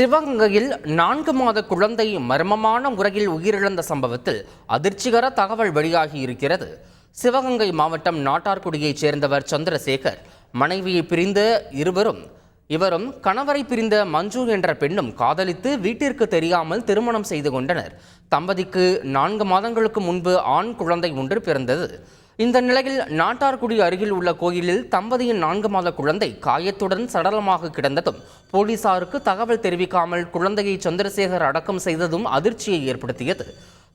சிவகங்கையில் நான்கு மாத குழந்தை மர்மமான முறையில் உயிரிழந்த சம்பவத்தில் அதிர்ச்சிகர தகவல் வெளியாகி இருக்கிறது. சிவகங்கை மாவட்டம் நாட்டார்குடியைச் சேர்ந்தவர் சந்திரசேகர் மனைவியை பிரிந்த இருவரும் இவரும் கணவரை பிரிந்த மஞ்சு என்ற பெண்ணும் காதலித்து வீட்டிற்கு தெரியாமல் திருமணம் செய்து கொண்டனர். தம்பதிக்கு நான்கு மாதங்களுக்கு முன்பு ஆண் குழந்தை ஒன்று பிறந்தது. இந்த நிலையில் நாட்டார்குடி அருகில் உள்ள கோயிலில் தம்பதியின் நான்கு மாத குழந்தை காயத்துடன் சடலமாக கிடந்ததும் போலீசாருக்கு தகவல் தெரிவிக்காமல் குழந்தையை சந்திரசேகர் அடக்கம் செய்ததும் அதிர்ச்சியை ஏற்படுத்தியது.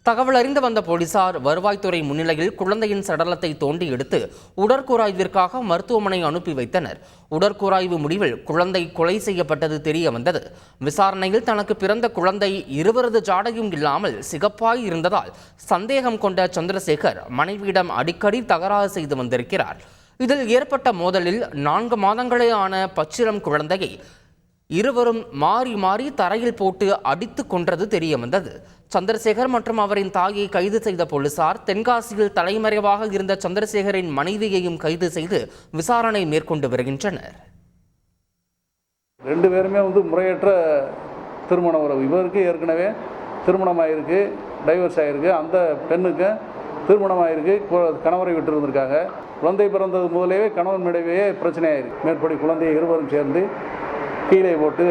தகவல் அறிந்து வந்த போலீசார் வருவாய்த்துறை முன்னிலையில் குழந்தையின் சடலத்தை தோண்டி எடுத்து உடற்கூராய்விற்காக மருத்துவமனை அனுப்பி வைத்தனர். உடற்கூராய்வு முடிவில் குழந்தை கொலை செய்யப்பட்டது தெரிய வந்தது. விசாரணையில் தனக்கு பிறந்த குழந்தை இருவரது ஜாடையும் இல்லாமல் சிகப்பாய் இருந்ததால் சந்தேகம் கொண்ட சந்திரசேகர் மனைவியிடம் அடிக்கடி தகராறு செய்து வந்திருக்கிறார். இதில் ஏற்பட்ட மோதலில் நான்கு மாதங்களே ஆன பச்சிரம் குழந்தையை இருவரும் மாறி மாறி தரையில் போட்டு அடித்து கொன்றது தெரிய வந்தது சந்திரசேகர் மற்றும் அவரின் தாயை கைது செய்த போலீசார் தென்காசியில் தலைமறைவாக இருந்த சந்திரசேகரின் மனைவியையும் கைது செய்து விசாரணை மேற்கொண்டு வருகின்றனர். ரெண்டு பேருமே வந்து முறையற்ற திருமண உறவு. இவருக்கு ஏற்கனவே திருமணம் ஆகிருக்கு டைவர்ஸ் ஆகிருக்கு அந்த பெண்ணுக்கு திருமணம் ஆகிருக்கு கணவரை விட்டு குழந்தை பிறந்தது முதலேயே கணவன் மிடவே பிரச்சனையாயிருக்கு. மேற்படி குழந்தையை இருவரும் சேர்ந்து கீழே போட்டு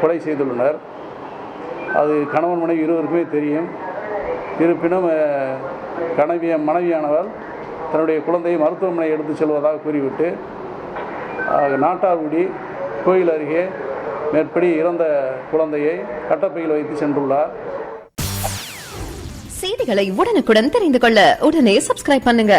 கொலை செய்துள்ளனர். அது கணவன் மனைவி இருவருக்குமே தெரியும். இருப்பினும் கணவிய மனைவியானவர் தன்னுடைய குழந்தையை மருத்துவமனை எடுத்து செல்வதாக கூறிவிட்டு நாட்டார்குடி கோயில் அருகே மேற்படி இறந்த குழந்தையை கட்டப்பையில் வைத்து சென்றுள்ளார். செய்திகளை உடனுக்குடன் தெரிந்து கொள்ள உடனே சப்ஸ்கிரைப் பண்ணுங்க.